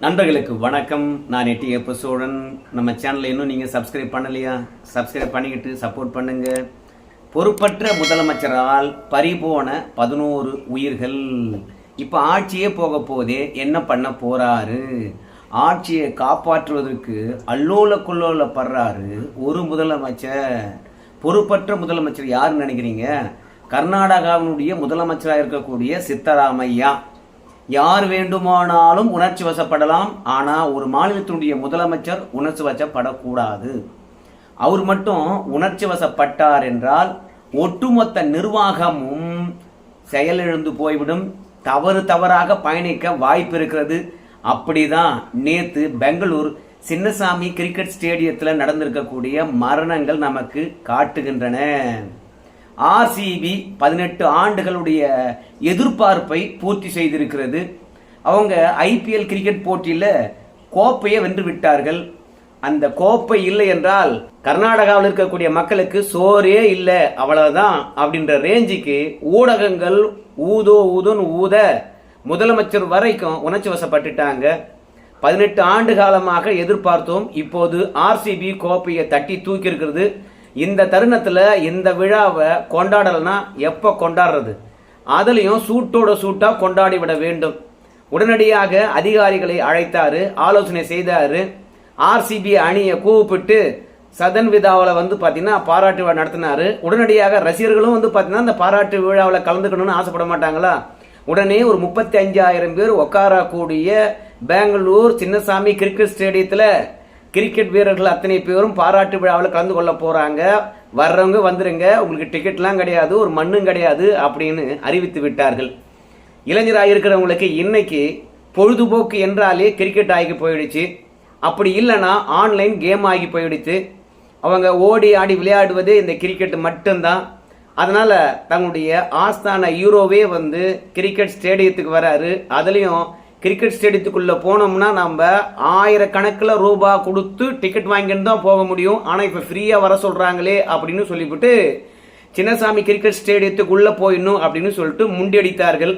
நண்பர்களுக்கு வணக்கம். நான் எட்டி எப்ப சோழன். நம்ம சேனலை இன்னும் நீங்கள் சப்ஸ்கிரைப் பண்ணலையா? சப்ஸ்கிரைப் பண்ணிக்கிட்டு சப்போர்ட் பண்ணுங்க. பொறுப்பற்ற முதலமைச்சரால் பறிபோன பதினோரு உயிர்கள். இப்போ ஆட்சியே போக போதே என்ன பண்ண போறாரு? ஆட்சியை காப்பாற்றுவதற்கு அல்லோல குல்லோல படுறாரு ஒரு முதலமைச்சர். பொறுப்பற்ற முதலமைச்சர் யாருன்னு நினைக்கிறீங்க? கர்நாடகாவினுடைய முதலமைச்சராக இருக்கக்கூடிய சித்தராமையா. யார் வேண்டுமானாலும் உணர்ச்சி வசப்படலாம். ஆனால் ஒரு மாநிலத்தினுடைய முதலமைச்சர் உணர்ச்சி வசப்படக்கூடாது. அவர் மட்டும் உணர்ச்சி வசப்பட்டார் என்றால் ஒட்டுமொத்த நிர்வாகமும் செயலிழந்து போய்விடும். தவறு தவறாக பயணிக்க வாய்ப்பு இருக்கிறது. அப்படிதான் நேத்து பெங்களூர் சின்னசாமி கிரிக்கெட் ஸ்டேடியத்தில் நடந்திருக்கக்கூடிய மரணங்கள் நமக்கு காட்டுகின்றன. ஆர்சிபி பதினெட்டு ஆண்டுகளுடைய எதிர்பார்ப்பை பூர்த்தி செய்திருக்கிறது. அவங்க ஐபிஎல் கிரிக்கெட் போட்டியில் கோப்பையை வென்று விட்டார்கள். அந்த கோப்பை இல்லை என்றால் கர்நாடகாவில் இருக்கக்கூடிய மக்களுக்கு சோரே இல்லை அவ்வளவுதான் அப்படின்ற ரேஞ்சுக்கு ஊடகங்கள் ஊதோ ஊதோன்னு ஊத முதலமைச்சர் வரைக்கும் உணர்ச்சி வசப்பட்டுட்டாங்க. பதினெட்டு ஆண்டு காலமாக எதிர்பார்த்தோம். இப்போது ஆர்சிபி கோப்பையை தட்டி தூக்கி இருக்கிறது. இந்த தருணத்தில் இந்த விழாவை கொண்டாடலைன்னா எப்போ கொண்டாடுறது? அதுலேயும் சூட்டோட சூட்டாக கொண்டாடி விட வேண்டும். உடனடியாக அதிகாரிகளை அழைத்தாரு ஆலோசனை செய்தாரு. ஆர்சிபி அணியை கூப்பிட்டு சதன் விழாவில் வந்து பார்த்தீங்கன்னா பாராட்டு விழா நடத்தினாரு. உடனடியாக ரசிகர்களும் வந்து பார்த்தீங்கன்னா அந்த பாராட்டு விழாவில் கலந்துக்கணும்னு ஆசைப்பட மாட்டாங்களா? உடனே ஒரு முப்பத்தி அஞ்சாயிரம் பேர் உட்காரக்கூடிய பெங்களூர் சின்னசாமி கிரிக்கெட் ஸ்டேடியத்தில் கிரிக்கெட் வீரர்கள் அத்தனை பேரும் பாராட்டு விழாவில் கலந்து கொள்ள போகிறாங்க வர்றவங்க வந்துருங்க. உங்களுக்கு டிக்கெட்லாம் கிடையாது ஒரு மண்ணும் கிடையாது அப்படின்னு அறிவித்து விட்டார்கள். இளைஞராக இருக்கிறவங்களுக்கு இன்னைக்கு பொழுதுபோக்கு என்றாலே கிரிக்கெட் ஆகி போயிடுச்சு. அப்படி இல்லைன்னா ஆன்லைன் கேம் ஆகி போயிடுச்சு. அவங்க ஓடி ஆடி விளையாடுவது இந்த கிரிக்கெட் மட்டும்தான். அதனால் தங்களுடைய ஆஸ்தான ஹீரோவே வந்து கிரிக்கெட் ஸ்டேடியத்துக்கு வராரு. அதுலேயும் கிரிக்கெட் ஸ்டேடியத்துக்குள்ளே போனோம்னா நம்ம ஆயிரக்கணக்கில் ரூபா கொடுத்து டிக்கெட் வாங்கிட்டு தான் போக முடியும். ஆனால் இப்போ ஃப்ரீயாக வர சொல்கிறாங்களே அப்படின்னு சொல்லிவிட்டு சின்னசாமி கிரிக்கெட் ஸ்டேடியத்துக்குள்ளே போயிடணும் அப்படின்னு சொல்லிட்டு முண்டியடித்தார்கள்.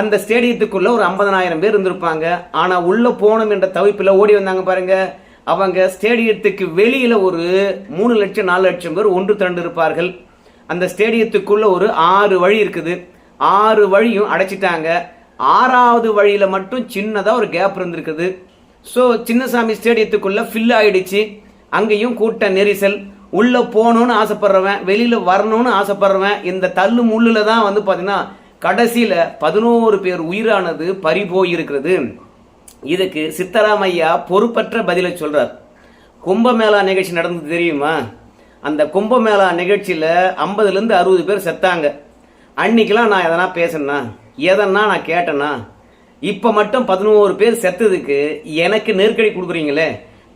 அந்த ஸ்டேடியத்துக்குள்ளே ஒரு ஐம்பதனாயிரம் பேர் இருந்திருப்பாங்க. ஆனால் உள்ளே போகணும் என்ற தவிப்பில் ஓடி வந்தாங்க பாருங்க. அவங்க ஸ்டேடியத்துக்கு வெளியில் ஒரு மூணு லட்சம் நாலு லட்சம் பேர் ஒன்று திரண்டு இருப்பார்கள் அந்த ஸ்டேடியத்துக்குள்ளே ஒரு ஆறு வழி இருக்குது. ஆறு வழியும் அடைச்சிட்டாங்க. ஆறாவது வழியில் மட்டும் சின்னதாக ஒரு கேப் இருந்திருக்குது. ஸோ சின்னசாமி ஸ்டேடியத்துக்குள்ளே ஃபில் ஆகிடுச்சு அங்கேயும் கூட்ட நெரிசல். உள்ளே போகணுன்னு ஆசைப்படுறவன் வெளியில் வரணும்னு ஆசைப்படுறவன் இந்த தள்ளு முள்ளில் தான் வந்து பார்த்திங்கன்னா கடைசியில் பதினோரு பேர் உயிரானது பறிபோயிருக்கிறது இதுக்கு சித்தராமையா பொறுப்பற்ற பதிலை சொல்கிறார் கும்பமேளா நிகழ்ச்சி நடந்தது தெரியுமா? அந்த கும்பமேளா நிகழ்ச்சியில் ஐம்பதுலேருந்து அறுபது பேர் செத்தாங்க. அன்னைக்கெலாம் நான் எதனா பேசினா எதன்னா நான் கேட்டேன்னா இப்போ மட்டும் பதினோரு பேர் செத்ததுக்கு எனக்கு நெருக்கடி கொடுக்குறீங்களே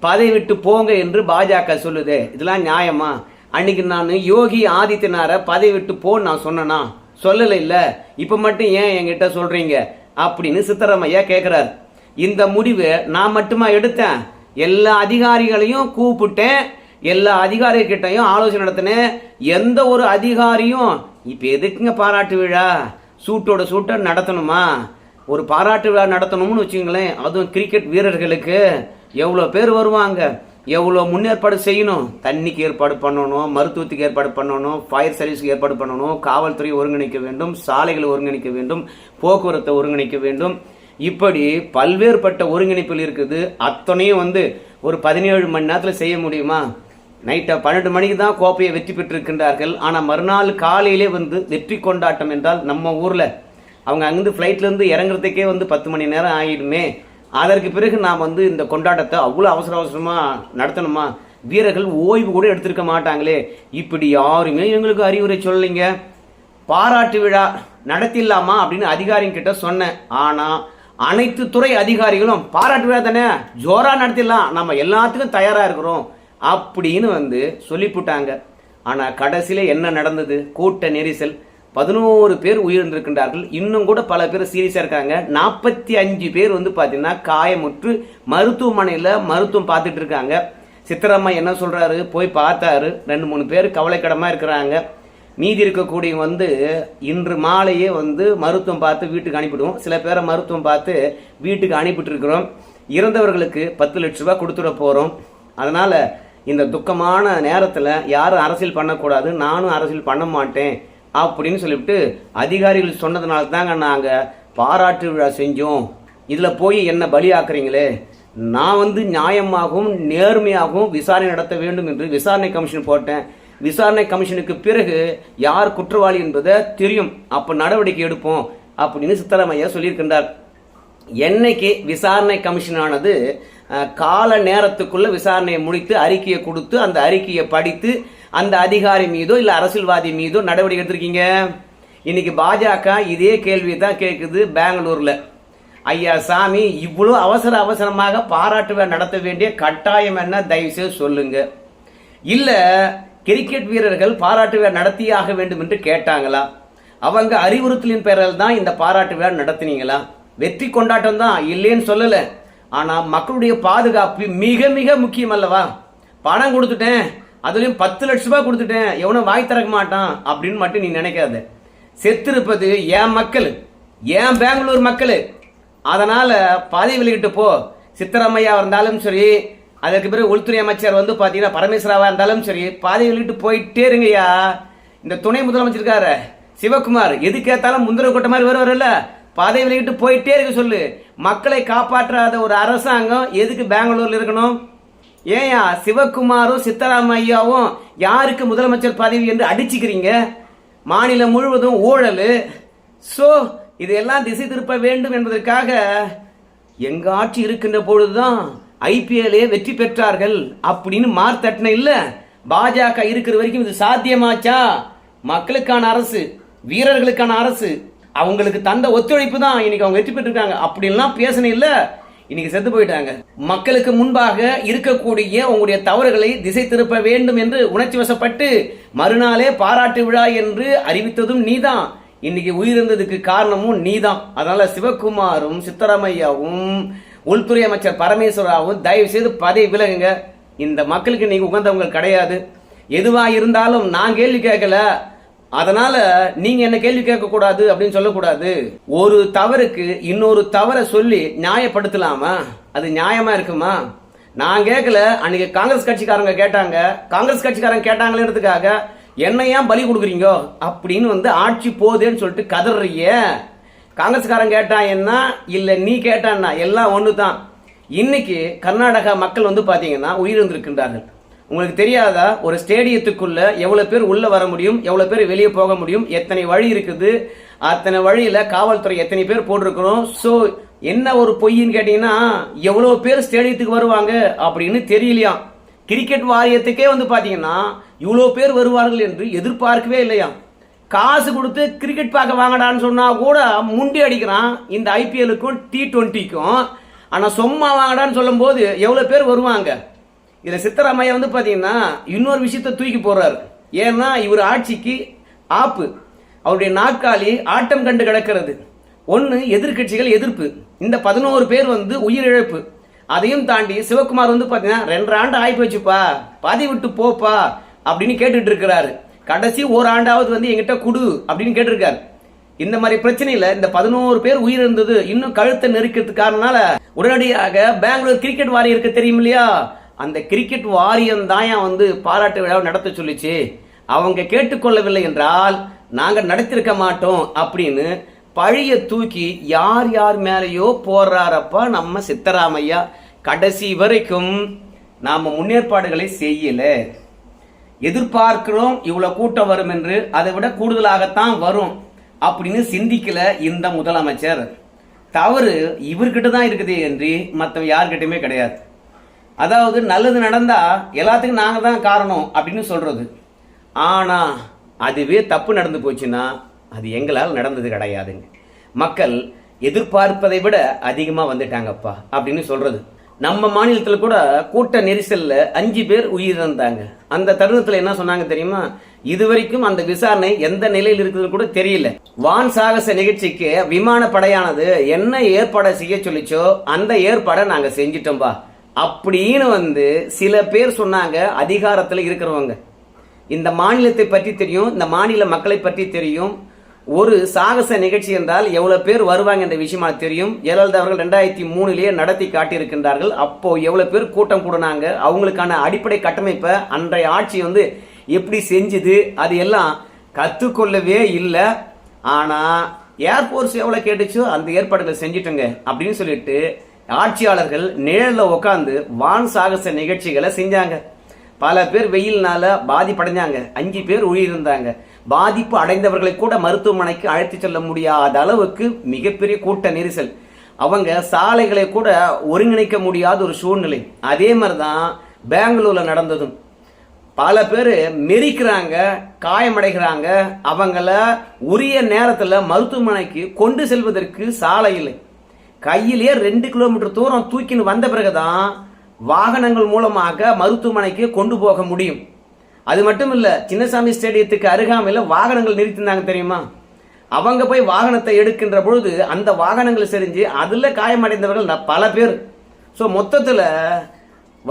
பதவி விட்டு போங்க என்று பாஜக சொல்லுது இதெல்லாம் நியாயமா? அன்னைக்கு நான் யோகி ஆதித்யநாரை பதவி விட்டு போன்னு நான் சொன்னனா? சொல்லலை இல்லை. இப்போ மட்டும் ஏன் என்கிட்ட சொல்கிறீங்க அப்படின்னு சித்தராமையா கேட்குறாரு இந்த முடிவு நான் மட்டுமா எடுத்தேன்? எல்லா அதிகாரிகளையும் கூப்பிட்டேன். எல்லா அதிகாரிகிட்டையும் ஆலோசனை நடத்தினேன். எந்த ஒரு அதிகாரியும் இப்போ எதுக்குங்க பாராட்டு விழா? சூட்டோட சூட்டை நடத்தணுமா? ஒரு பாராட்டு விழா நடத்தணும்னு வச்சுங்களேன் அதுவும் கிரிக்கெட் வீரர்களுக்கு. எவ்வளோ பேர் வருவாங்க? எவ்வளோ முன்னேற்பாடு செய்யணும்? தண்ணிக்கு ஏற்பாடு பண்ணணும் மருத்துவத்துக்கு ஏற்பாடு பண்ணணும் ஃபயர் சர்வீஸ்க்கு ஏற்பாடு பண்ணணும் காவல்துறை ஒருங்கிணைக்க வேண்டும் சாலைகளை ஒருங்கிணைக்க வேண்டும் போக்குவரத்தை ஒருங்கிணைக்க வேண்டும். இப்படி பல்வேறுபட்ட ஒருங்கிணைப்புகள் இருக்குது. அத்தனையும் வந்து ஒரு பதினேழு மணி நேரத்தில் செய்ய முடியுமா? நைட்டை பன்னெண்டு மணிக்கு தான் கோப்பையை வெற்றி பெற்றிருக்கின்றார்கள். ஆனால் மறுநாள் காலையிலே வந்து வெற்றி கொண்டாட்டம் என்றால் நம்ம ஊரில் அவங்க அங்கேருந்து ஃப்ளைட்லேருந்து இறங்குறதுக்கே வந்து பத்து மணி நேரம் ஆகிடுமே. அதற்கு பிறகு நாம் வந்து இந்த கொண்டாட்டத்தை அவ்வளோ அவசர அவசரமாக நடத்தணுமா? வீரர்கள் ஓய்வு கூட எடுத்திருக்க மாட்டாங்களே. இப்படி யாருமே எங்களுக்கு அறிவுரை சொல்லலைங்க. பாராட்டு விழா நடத்திடலாமா அப்படின்னு அதிகாரிங்க கிட்ட சொன்னேன். ஆனால் அனைத்து துறை அதிகாரிகளும் பாராட்டு விழா தானே? ஜோராக நடத்திடலாம். நம்ம எல்லாத்துக்கும் தயாராக இருக்கிறோம். அப்படின்னு வந்து சொல்லிவிட்டாங்க ஆனால் கடைசியில் என்ன நடந்தது? கூட்ட நெரிசல். பதினோரு பேர் உயிரிழந்திருக்கின்றார்கள். இன்னும் கூட பல பேர் சீரியஸாக இருக்காங்க. நாற்பத்தி அஞ்சு பேர் வந்து பார்த்தீங்கன்னா காயமுற்று மருத்துவமனையில் மருத்துவம் பார்த்துட்டு இருக்காங்க. சித்தராமா என்ன சொல்கிறாரு போய் பார்த்தாரு. ரெண்டு மூணு பேர் கவலைக்கிடமாக இருக்கிறாங்க. மீதி இருக்கக்கூடிய வந்து இன்று மாலையே வந்து மருத்துவம் பார்த்து வீட்டுக்கு அனுப்பிடுவோம். சில பேரை மருத்துவம் பார்த்து வீட்டுக்கு அனுப்பிட்டு இருக்கிறோம். இறந்தவர்களுக்கு பத்து லட்ச ரூபா கொடுத்துட போகிறோம் அதனால் இந்த துக்கமான நேரத்தில் யாரும் அரசியல் பண்ணக்கூடாது நானும் அரசியல் பண்ண மாட்டேன் அப்படின்னு சொல்லிவிட்டு அதிகாரிகள் சொன்னதுனால தாங்க நாங்கள் பாராட்டு விழா செஞ்சோம். இதில் போய் என்ன பலியாக்குறீங்களே? நான் வந்து நியாயமாகவும் நேர்மையாகவும் விசாரணை நடத்த வேண்டும் என்று விசாரணை கமிஷன் போட்டேன். விசாரணை கமிஷனுக்கு பிறகு யார் குற்றவாளி என்பதை தெரியும். அப்போ நடவடிக்கை எடுப்போம் அப்படின்னு சித்தராமையா சொல்லியிருக்கின்றார். என்னைக்கு விசாரணை கமிஷனானது கால நேரத்துக்குள்ள விசாரணையை முடித்து அறிக்கையை கொடுத்து அந்த அறிக்கையை படித்து அந்த அதிகாரி மீதோ இல்லை அரசியல்வாதி மீதோ நடவடிக்கை எடுத்திருக்கீங்க? இன்னைக்கு பாஜக இதே கேள்வி தான் கேட்குது பெங்களூர்ல. ஐயா சாமி இவ்வளோ அவசர அவசரமாக பாராட்டு நடத்த வேண்டிய கட்டாயம் என்ன? தயவுசெய்து சொல்லுங்க. இல்லை கிரிக்கெட் வீரர்கள் பாராட்டு விழா நடத்தியே வேண்டும் என்று கேட்டாங்களா? அவங்க அறிவுறுத்தலின் பெயரில் தான் இந்த பாராட்டு விழா நடத்தினீங்களா? வெற்றி கொண்டாட்டம் தான் இல்லைன்னு சொல்லலை. ஆனால் மக்களுடைய பாதுகாப்பு மிக மிக முக்கியம் அல்லவா? பணம் கொடுத்துட்டேன் அதுலேயும் பத்து லட்ச ரூபாய் கொடுத்துட்டேன் எவனும் வாய் திறக்க மாட்டான் அப்படின்னு மட்டும் நீ நினைக்காத. செத்திருப்பது என் மக்கள் என் பெங்களூர் மக்கள். அதனால் பதவி வெளியிட்டு போ. சித்தராமையா இருந்தாலும் சரி அதுக்கு பிறகு உள்துறை அமைச்சர் வந்து பார்த்தீங்கன்னா பரமேஸ்வராவாக இருந்தாலும் சரி பதவி வெளியிட்டு போயிட்டே இருங்கய்யா. இந்த துணை முதலமைச்சருக்காரு சிவகுமார். எது கேட்டாலும் முந்திர கொட்ட மாதிரி வருவார்ல பதவி விலகிட்டு போயிட்டே இருக்க சொல்லு. மக்களை காப்பாற்றாத ஒரு அரசாங்கம் எதுக்கு பெங்களூர்ல இருக்கணும்? ஏயா சிவகுமாரும் சித்தராமையாவும் யாருக்கு முதலமைச்சர் பதவி என்று அடிச்சுக்கிறீங்க? மாநிலம் முழுவதும் ஊழல். ஸோ இதையெல்லாம் திசை திருப்ப வேண்டும் என்பதற்காக எங்க ஆட்சி இருக்கின்ற பொழுதுதான் ஐபிஎல்லே வெற்றி பெற்றார்கள் அப்படின்னு மார்த்தட்டின இல்லை. பாஜக இருக்கிற வரைக்கும் இது சாத்தியமாச்சா? மக்களுக்கான அரசு வீரர்களுக்கான அரசு அவங்களுக்கு தந்த ஒத்துழைப்பு தான் இன்னைக்கு அவங்க வெற்றி பெற்றிருக்காங்க. அப்படின்லாம் பேசணும் இல்லை. இன்னைக்கு செத்து போயிட்டாங்க. மக்களுக்கு முன்பாக இருக்கக்கூடிய உங்களுடைய தவறுகளை திசை திருப்ப வேண்டும் என்று உணர்ச்சி வசப்பட்டு மறுநாளே பாராட்டு விழா என்று அறிவித்ததும் நீதான். இன்னைக்கு உயிரிழந்ததுக்கு காரணமும் நீதான். அதனால சிவகுமாரும் சித்தராமையாவும் உள்துறை அமைச்சர் பரமேஸ்வராவும் தயவு செய்து பதவி விலகுங்க. இந்த மக்களுக்கு நீங்க உகந்தவங்க கிடையாது. எதுவா இருந்தாலும் நான் கேள்வி கேட்கல. அதனால நீங்க என்ன கேள்வி கேட்க கூடாது அப்படின்னு சொல்லக்கூடாது. ஒரு தவறுக்கு இன்னொரு தவறை சொல்லி நியாயப்படுத்தலாமா? அது நியாயமா இருக்குமா? நான் கேட்கல அன்னைக்கு காங்கிரஸ் கட்சிக்காரங்க கேட்டாங்க. காங்கிரஸ் கட்சிக்காரங்க கேட்டாங்களேன்றதுக்காக என்ன ஏன் பலி கொடுக்குறீங்க? அப்படின்னு வந்து ஆட்சி போதேன்னு சொல்லிட்டு கதறிய காங்கிரஸ்காரன் கேட்டான் என்ன? இல்லை நீ கேட்டான்னா எல்லாம் ஒன்று தான் இன்னைக்கு கர்நாடகா மக்கள் வந்து பாத்தீங்கன்னா உயிரிழந்திருக்கின்றார்கள். உங்களுக்கு தெரியாதா? ஒரு ஸ்டேடியத்துக்குள்ள எவ்வளோ பேர் உள்ள வர முடியும் எவ்வளோ பேர் வெளியே போக முடியும் எத்தனை வழி இருக்குது அத்தனை வழியில காவல்துறை எத்தனை பேர் போட்டிருக்கிறோம் ஸோ என்ன ஒரு பொய்ன்னு கேட்டீங்கன்னா எவ்வளோ பேர் ஸ்டேடியத்துக்கு வருவாங்க அப்படின்னு தெரியலையாம் கிரிக்கெட் வாரியத்துக்கே வந்து பார்த்தீங்கன்னா இவ்வளோ பேர் வருவார்கள் என்று எதிர்பார்க்கவே இல்லையாம் காசு கொடுத்து கிரிக்கெட் பார்க்க வாங்கடான்னு சொன்னால் கூட முண்டி அடிக்கிறான் இந்த ஐபிஎலுக்கும் டி ட்வெண்ட்டிக்கும் ஆனால் சும்மா வாங்கடான்னு சொல்லும்போது எவ்வளோ பேர் வருவாங்க? இதில் சித்தராமையா வந்து பார்த்தீங்கன்னா இன்னொரு விஷயத்த தூக்கி போடுறாரு. ஏன்னா இவர் ஆட்சிக்கு ஆப்பு. அவருடைய நாற்காலி ஆட்டம் கண்டு கிடக்கிறது. ஒன்று எதிர்க்கட்சிகள் எதிர்ப்பு. இந்த பதினோரு பேர் வந்து உயிரிழப்பு. அதையும் தாண்டி சிவகுமார் வந்து பார்த்தீங்கன்னா ரெண்டரை ஆண்டு ஆகி போச்சுப்பா பாதி விட்டு போப்பா அப்படின்னு கேட்டுட்டு இருக்கிறாரு. கடைசி ஒரு ஆண்டாவது வந்து எங்கிட்ட குடு அப்படின்னு கேட்டிருக்காரு. இந்த மாதிரி பிரச்சனையில இந்த பதினோரு பேர் உயிரிழந்தது இன்னும் கழுத்தை நெருக்கிறதுக்கு காரணனால உடனடியாக பெங்களூர் கிரிக்கெட் வாரியருக்கு தெரியும் இல்லையா? அந்த கிரிக்கெட் வாரியம் தான் வந்து பாராட்டு விழாவை நடத்த சொல்லிச்சு? அவங்க கேட்டுக்கொள்ளவில்லை என்றால் நாங்கள் நடத்திருக்க மாட்டோம் அப்படின்னு பழிய தூக்கி யார் யார் மேலேயோ போடுறாரப்பா நம்ம சித்தராமையா. கடைசி வரைக்கும் நாம் முன்னேற்பாடுகளை செய்யலை. எதிர்பார்க்கிறோம் இவ்வளோ கூட்டம் வரும் என்று அதை விட கூடுதலாகத்தான் வரும் அப்படின்னு சிந்திக்கல இந்த முதலமைச்சர். தவறு இவர்கிட்ட தான் இருக்குது என்று மற்ற யார்கிட்டையுமே கிடையாது. அதாவது நல்லது நடந்தால் எல்லாத்துக்கும் நாங்கள் தான் காரணம் அப்படின்னு சொல்கிறது ஆனால் அதுவே தப்பு நடந்து போச்சுன்னா அது எங்களால் நடந்தது கிடையாதுங்க. மக்கள் எதிர்பார்ப்பதை விட அதிகமாக வந்துட்டாங்கப்பா அப்படின்னு சொல்கிறது நம்ம மாநிலத்தில் கூட கூட்ட நெரிசலில் அஞ்சு பேர் உயிரிழந்தாங்க. அந்த தருணத்தில் என்ன சொன்னாங்க தெரியுமா? இதுவரைக்கும் அந்த விசாரணை எந்த நிலையில் இருக்குதுன்னு கூட தெரியல. வான் சாகச நிகழ்ச்சிக்கு விமான படையானது என்ன ஏற்பாடை செய்ய சொல்லிச்சோ அந்த ஏற்பாடை நாங்கள் செஞ்சிட்டோம்பா. அப்படின்னு வந்து சில பேர் சொன்னாங்க அதிகாரத்தில் இருக்கிறவங்க. இந்த மாநிலத்தை பற்றி தெரியும் இந்த மாநில மக்களை பற்றி தெரியும். ஒரு சாகச நிகழ்ச்சி என்றால் எவ்வளோ பேர் வருவாங்க என்ற விஷயமா தெரியும். ஜெயலலிதா அவர்கள் ரெண்டாயிரத்தி மூணுலேயே நடத்தி காட்டியிருக்கின்றார்கள். அப்போ எவ்வளோ பேர் கூட்டம் கூடினாங்க அவங்களுக்கான அடிப்படை கட்டமைப்பை அன்றைய ஆட்சி வந்து எப்படி செஞ்சுது அது எல்லாம் கற்றுக்கொள்ளவே இல்லை. ஆனால் ஏர்போர்ட்ஸ் எவ்வளோ கேட்டுச்சோ அந்த ஏற்பாடுகளை செஞ்சுட்டுங்க அப்படின்னு சொல்லிட்டு ஆட்சியாளர்கள் நிழல்ல உட்காந்து வான் சாகச நிகழ்ச்சிகளை செஞ்சாங்க. பல பேர் வெயில்னால பாதிப்படைஞ்சாங்க. அஞ்சு பேர் உயிரிழந்தாங்க. பாதிப்பு அடைந்தவர்களை கூட மருத்துவமனைக்கு அழைத்து செல்ல முடியாத அளவுக்கு மிகப்பெரிய கூட்ட நெரிசல். அவங்க சாலைகளை கூட ஒருங்கிணைக்க முடியாத ஒரு சூழ்நிலை. அதே மாதிரி தான் பெங்களூர்ல நடந்ததும். பல பேர் மெரிக்கிறாங்க காயமடைகிறாங்க. அவங்கள உரிய நேரத்தில் மருத்துவமனைக்கு கொண்டு செல்வதற்கு சாலை இல்லை. கையிலேயே ரெண்டு கிலோமீட்டர் தூரம் தூக்கின்னு வந்த பிறகுதான் வாகனங்கள் மூலமாக மருத்துவமனைக்கு கொண்டு போக முடியும். அது மட்டும் இல்லை சின்னசாமி ஸ்டேடியத்துக்கு அருகாமையில் வாகனங்கள் நிறுத்தினாங்க தெரியுமா? அவங்க போய் வாகனத்தை எடுக்கின்ற பொழுது அந்த வாகனங்கள் செறிஞ்சு அதில் காயமடைந்தவர்கள் பல பேர். ஸோ மொத்தத்தில்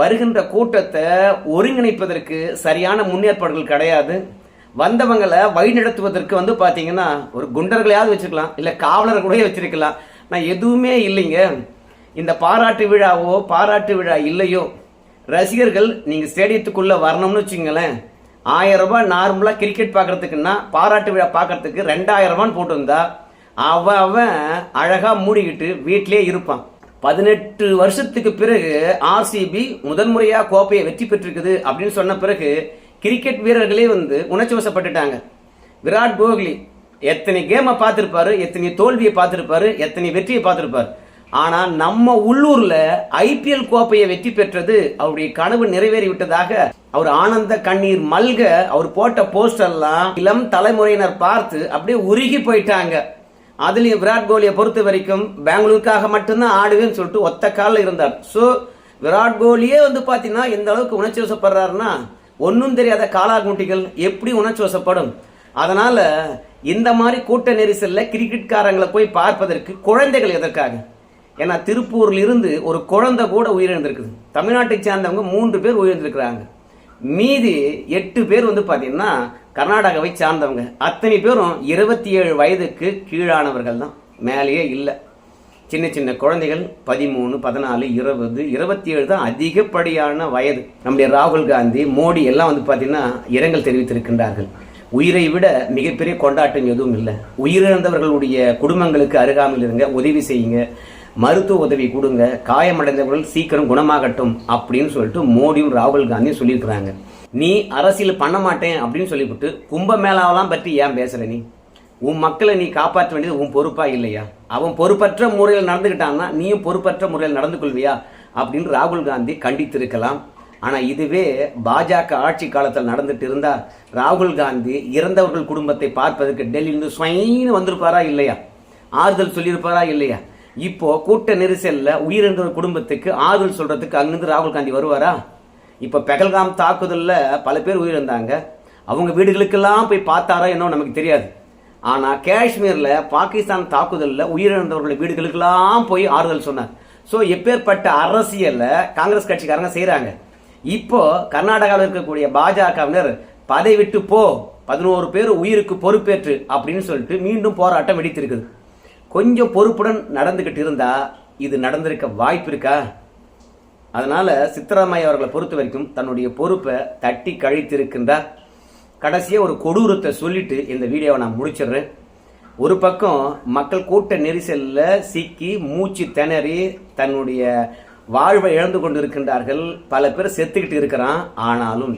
வருகின்ற கூட்டத்தை ஒருங்கிணைப்பதற்கு சரியான முன்னேற்பாடுகள் கிடையாது. வந்தவங்களை வழிநடத்துவதற்கு வந்து பார்த்தீங்கன்னா ஒரு குண்டர்களையாவது வச்சிருக்கலாம் இல்லை காவலர் கூட வச்சிருக்கலாம். நான் எதுவுமே இல்லைங்க. இந்த பாராட்டு விழாவோ பாராட்டு விழா இல்லையோ ரசிகர்கள் நீங்கள் ஸ்டேடியத்துக்குள்ளே வரணும்னு வச்சுங்களேன். ஆயிரம் ரூபாய் நார்மலாக கிரிக்கெட் பார்க்கறதுக்குன்னா பாராட்டு விழா பார்க்கறதுக்கு ரெண்டாயிரம் ரூபான்னு போட்டிருந்தா அவன் அவன் அழகாக மூடிக்கிட்டு வீட்டிலே இருப்பான். பதினெட்டு வருஷத்துக்கு பிறகு ஆர்சிபி முதன்முறையாக கோப்பையை வெற்றி பெற்றிருக்குது அப்படின்னு சொன்ன பிறகு கிரிக்கெட் வீரர்களே வந்து உணர்ச்சி வசப்பட்டுட்டாங்க. விராட் கோஹ்லி எத்தனை கேமை பார்த்துருப்பாரு எத்தனை தோல்வியை பார்த்துருப்பாரு எத்தனை வெற்றியை பார்த்துருப்பாரு. ஆனால் நம்ம உள்ளூரில் ஐபிஎல் கோப்பையை வெற்றி பெற்றது அவருடைய கனவு நிறைவேறி விட்டதாக அவர் ஆனந்த கண்ணீர் மல்க அவர் போட்ட போஸ்டர்லாம் இளம் தலைமுறையினர் பார்த்து அப்படியே உருகி போயிட்டாங்க. அதுலேயும் விராட் கோலியை பொறுத்த வரைக்கும் பெங்களூருக்காக மட்டும்தான் ஆடுவேன்னு சொல்லிட்டு ஒத்த காலில் இருந்தார். ஸோ விராட் கோலியே வந்து பார்த்தீங்கன்னா எந்த அளவுக்கு உணர்ச்சி வசப்படுறாருன்னா ஒன்றும் தெரியாத காலா குட்டிகள் எப்படி உணர்ச்சி வசப்படும். அதனால் இந்த மாதிரி கூட்ட நெரிசலில் கிரிக்கெட்காரங்களை போய் பார்ப்பதற்கு குழந்தைகள் எதற்காக? ஏன்னா திருப்பூரில் இருந்து ஒரு குழந்தை கூட உயிரிழந்திருக்குது. தமிழ்நாட்டை சேர்ந்தவங்க மூன்று பேர் உயிரிழந்திருக்கிறாங்க. மீதி எட்டு பேர் வந்து பார்த்தீங்கன்னா கர்நாடகாவை சார்ந்தவங்க. அத்தனை பேரும் இருபத்தி ஏழு வயதுக்கு கீழானவர்கள் தான். மேலேயே இல்லை. சின்ன சின்ன குழந்தைகள் பதிமூணு பதினாலு இருபது இருபத்தி ஏழு தான் அதிகப்படியான வயது. நம்முடைய ராகுல் காந்தி மோடி எல்லாம் வந்து பார்த்தீங்கன்னா இரங்கல் தெரிவித்திருக்கின்றார்கள். உயிரை விட மிகப்பெரிய கொண்டாட்டம் எதுவும் இல்லை. உயிரிழந்தவர்களுடைய குடும்பங்களுக்கு அருகாமல் இருங்க உதவி செய்யுங்க. மருத்துவ உதவி கொடுங்க. காயமடைந்தவர்கள் சீக்கிரம் குணமாகட்டும் அப்படின்னு சொல்லிட்டு மோடியும் ராகுல் காந்தியும் சொல்லியிருக்கிறாங்க. நீ அரசியல் பண்ண மாட்டேன் அப்படின்னு சொல்லிவிட்டு கும்பமேளாவெல்லாம் பற்றி ஏன் பேசுகிற நீ? உன் மக்களை நீ காப்பாற்ற வேண்டியது உன் பொறுப்பாக இல்லையா? அவன் பொறுப்பற்ற முறையில் நடந்துக்கிட்டான்னா நீயும் பொறுப்பற்ற முறையில் நடந்து கொள்வியா? அப்படின்னு ராகுல் காந்தி கண்டித்திருக்கலாம். ஆனால் இதுவே பாஜக ஆட்சி காலத்தில் நடந்துட்டு இருந்தால் ராகுல் காந்தி இறந்தவர்கள் குடும்பத்தை பார்ப்பதற்கு டெல்லியிலிருந்து ஸ்வைன்னு வந்திருப்பாரா இல்லையா? ஆறுதல் சொல்லியிருப்பாரா இல்லையா? இப்போ கூட்ட நெரிசலில் உயிரிழந்தவர் குடும்பத்துக்கு ஆறுதல் சொல்கிறதுக்கு அங்கிருந்து ராகுல் காந்தி வருவாரா? இப்போ பெகல்காம் தாக்குதலில் பல பேர் உயிரிழந்தாங்க. அவங்க வீடுகளுக்கெல்லாம் போய் பார்த்தாரா என்னோ நமக்கு தெரியாது. ஆனால் காஷ்மீரில் பாகிஸ்தான் தாக்குதலில் உயிரிழந்தவர்களுடைய வீடுகளுக்கெல்லாம் போய் ஆறுதல் சொன்னார். ஸோ எப்பேற்பட்ட அரசியலில் காங்கிரஸ் கட்சிக்காரங்க செய்கிறாங்க இப்போ கர்நாடகாவில் இருக்கக்கூடிய பாஜகவினர் பதை விட்டு போ பதினோரு பேர் உயிருக்கு பொறுப்பேற்று அப்படின்னு சொல்லிட்டு மீண்டும் போராட்டம் வெடித்திருக்குது. கொஞ்சம் பொறுப்புடன் நடந்துக்கிட்டு இருந்தா இது நடந்திருக்க வாய்ப்பு இருக்கா? அதனால சித்தராமையா அவர்களை பொறுத்த வரைக்கும் தன்னுடைய பொறுப்பை தட்டி கழித்திருக்கின்றார். கடைசியாக ஒரு கொடூரத்தை சொல்லிட்டு இந்த வீடியோவை நான் முடிச்சிடுறேன். ஒரு பக்கம் மக்கள் கூட்ட நெரிசலில் சிக்கி மூச்சு திணறி தன்னுடைய வாழ்வை இழந்து கொண்டிருக்கின்றார்கள். பல பேர் செத்துக்கிட்டு இருக்கிறான். ஆனாலும்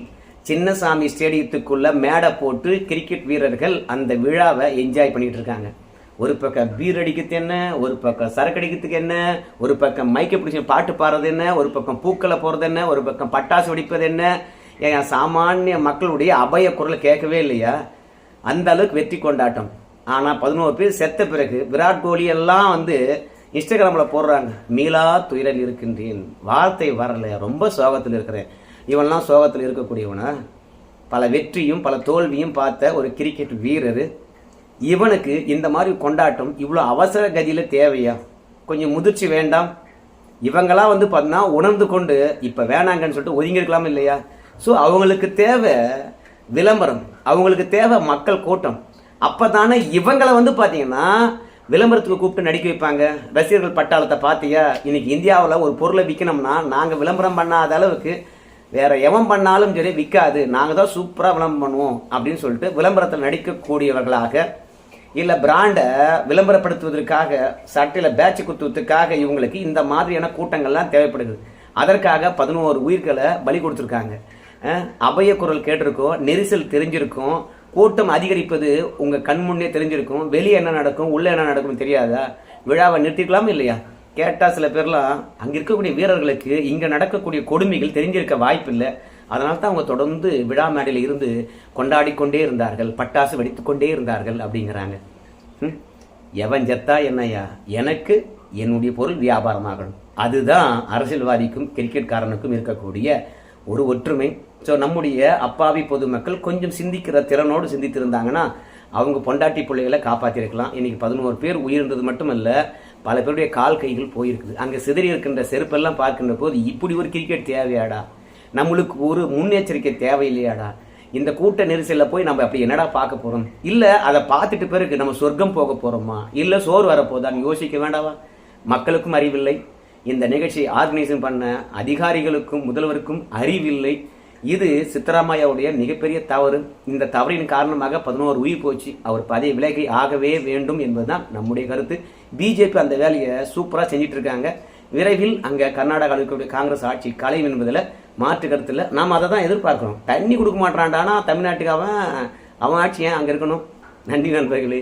சின்னசாமி ஸ்டேடியத்துக்குள்ள மேடை போட்டு கிரிக்கெட் வீரர்கள் அந்த விழாவை என்ஜாய் பண்ணிட்டு இருக்காங்க. ஒரு பக்கம் பீர் அடிக்கிறது என்ன? ஒரு பக்கம் சரக்கு அடிக்கிறதுக்கு என்ன? ஒரு பக்கம் மைக்க பிடிச்சி பாட்டு பாடுறது என்ன? ஒரு பக்கம் பூக்களை போடுறது என்ன? ஒரு பக்கம் பட்டாசு வெடிப்பது என்ன? ஏன் சாமானிய மக்களுடைய அபய குரலை கேட்கவே இல்லையா? அந்த அளவுக்கு வெற்றி கொண்டாட்டம். ஆனால் பதினோரு பேர் செத்த பிறகு விராட் கோலி எல்லாம் வந்து இன்ஸ்டாகிராமில் போடுறாங்க. மீளா துயரில் இருக்கின்றேன். வார்த்தை வரல. ரொம்ப சோகத்தில் இருக்கிறேன். இவன்லாம் சோகத்தில் இருக்கக்கூடியவனா? பல வெற்றியும் பல தோல்வியும் பார்த்த ஒரு கிரிக்கெட் வீரர். இவனுக்கு இந்த மாதிரி கொண்டாட்டம் இவ்வளோ அவசர கதியில் தேவையா? கொஞ்சம் முதிர்ச்சி வேண்டாம். இவங்களாம் வந்து பார்த்தீங்கன்னா உணர்ந்து கொண்டு இப்போ வேணாங்கன்னு சொல்லிட்டு ஒதுங்கிருக்கலாம் இல்லையா? ஸோ அவங்களுக்கு தேவை விளம்பரம். அவங்களுக்கு தேவை மக்கள் கூட்டம். அப்போ தானே இவங்களை வந்து பார்த்தீங்கன்னா விளம்பரத்துக்கு கூப்பிட்டு நடிக்க வைப்பாங்க. ரசிகர்கள் பட்டாளத்தை பார்த்தியா? இன்னைக்கு இந்தியாவில் ஒரு பொருளை விற்கணும்னா நாங்கள் விளம்பரம் பண்ணாத அளவுக்கு வேற எவன் பண்ணாலும் சரி விற்காது நாங்கள் தான் சூப்பராக விளம்பரம் பண்ணுவோம் அப்படின்னு சொல்லிட்டு விளம்பரத்தில் நடிக்கக்கூடியவர்களாக இல்லை பிராண்டை விளம்பரப்படுத்துவதற்காக சட்டையில் பேட்ச் குத்துவதற்காக இவங்களுக்கு இந்த மாதிரியான கூட்டங்கள்லாம் தேவைப்படுது அதற்காக பதினோரு உயிர்களை பலி கொடுத்துருக்காங்க. அபய குரல் கேட்டிருக்கோம் நெரிசல் தெரிஞ்சிருக்கும். கூட்டம் அதிகரிப்பது உங்கள் கண் முன்னே தெரிஞ்சிருக்கும். வெளியே என்ன நடக்கும் உள்ளே என்ன நடக்கும் தெரியாதா? விழாவை நிறுத்திக்கலாமா இல்லையா? கேட்டால் சில பேர்லாம் அங்கே இருக்கக்கூடிய வீரர்களுக்கு இங்கே நடக்கக்கூடிய கொடுமைகள் தெரிஞ்சிருக்க வாய்ப்பில்லை. அதனால தான் அவங்க தொடர்ந்து விழா மேடையில் இருந்து கொண்டாடி கொண்டே இருந்தார்கள். பட்டாசு வெடித்துக் கொண்டே இருந்தார்கள் அப்படிங்கிறாங்க. ம்? எவன் செத்தா என்னய்யா? எனக்கு என்னுடைய பொருள் வியாபாரமாகணும். அதுதான் அரசியல்வாதிக்கும் கிரிக்கெட்காரனுக்கும் இருக்கக்கூடிய ஒரு ஒற்றுமை. ஸோ நம்முடைய அப்பாவி பொதுமக்கள் கொஞ்சம் சிந்திக்கிற திறனோடு சிந்தித்திருந்தாங்கன்னா அவங்க பொண்டாட்டி பிள்ளைகளை காப்பாற்றிருக்கலாம் இன்றைக்கி பதினோரு பேர் உயிர்ந்தது இல்லை பல பேருடைய கால் கைகள் போயிருக்குது. அங்கே சிதறி இருக்கின்ற செருப்பெல்லாம் பார்க்கின்ற போது இப்படி ஒரு கிரிக்கெட் தேவையாடா? நம்மளுக்கு ஒரு முன்னெச்சரிக்கை தேவையில்லையாடா? இந்த கூட்ட நெரிசலில் போய் நம்ம அப்படி என்னடா பார்க்க போகிறோம் இல்லை அதை பார்த்துட்டு பிறகு நம்ம சொர்க்கம் போக போகிறோமா இல்லை சோறு வரப்போதான்னு யோசிக்க வேண்டாவா? மக்களுக்கும் அறிவில்லை. இந்த நிகழ்ச்சியை ஆர்கனைசேஷன் பண்ண அதிகாரிகளுக்கும் முதல்வருக்கும் அறிவில்லை. இது சித்தராமையாவுடைய மிகப்பெரிய தவறு. இந்த தவறின் காரணமாக பதினோரு உயிர் போச்சு. அவர் பதவி விலகி ஆகவே வேண்டும் என்பதுதான் நம்முடைய கருத்து. பிஜேபி அந்த வேலையை சூப்பராக செஞ்சிட்டு இருக்காங்க விரைவில் அங்கே கர்நாடகாவில் இருக்கக்கூடிய காங்கிரஸ் ஆட்சி கலையும் என்பதில் மாற்று கருத்தில் நாம் அதை தான் எதிர்பார்க்கிறோம். தண்ணி கொடுக்க மாட்டான்டானா தமிழ்நாட்டுக்கு அவன் அவன் ஆட்சி ஏன் அங்கே இருக்கணும்? நன்றி நண்பர்களே.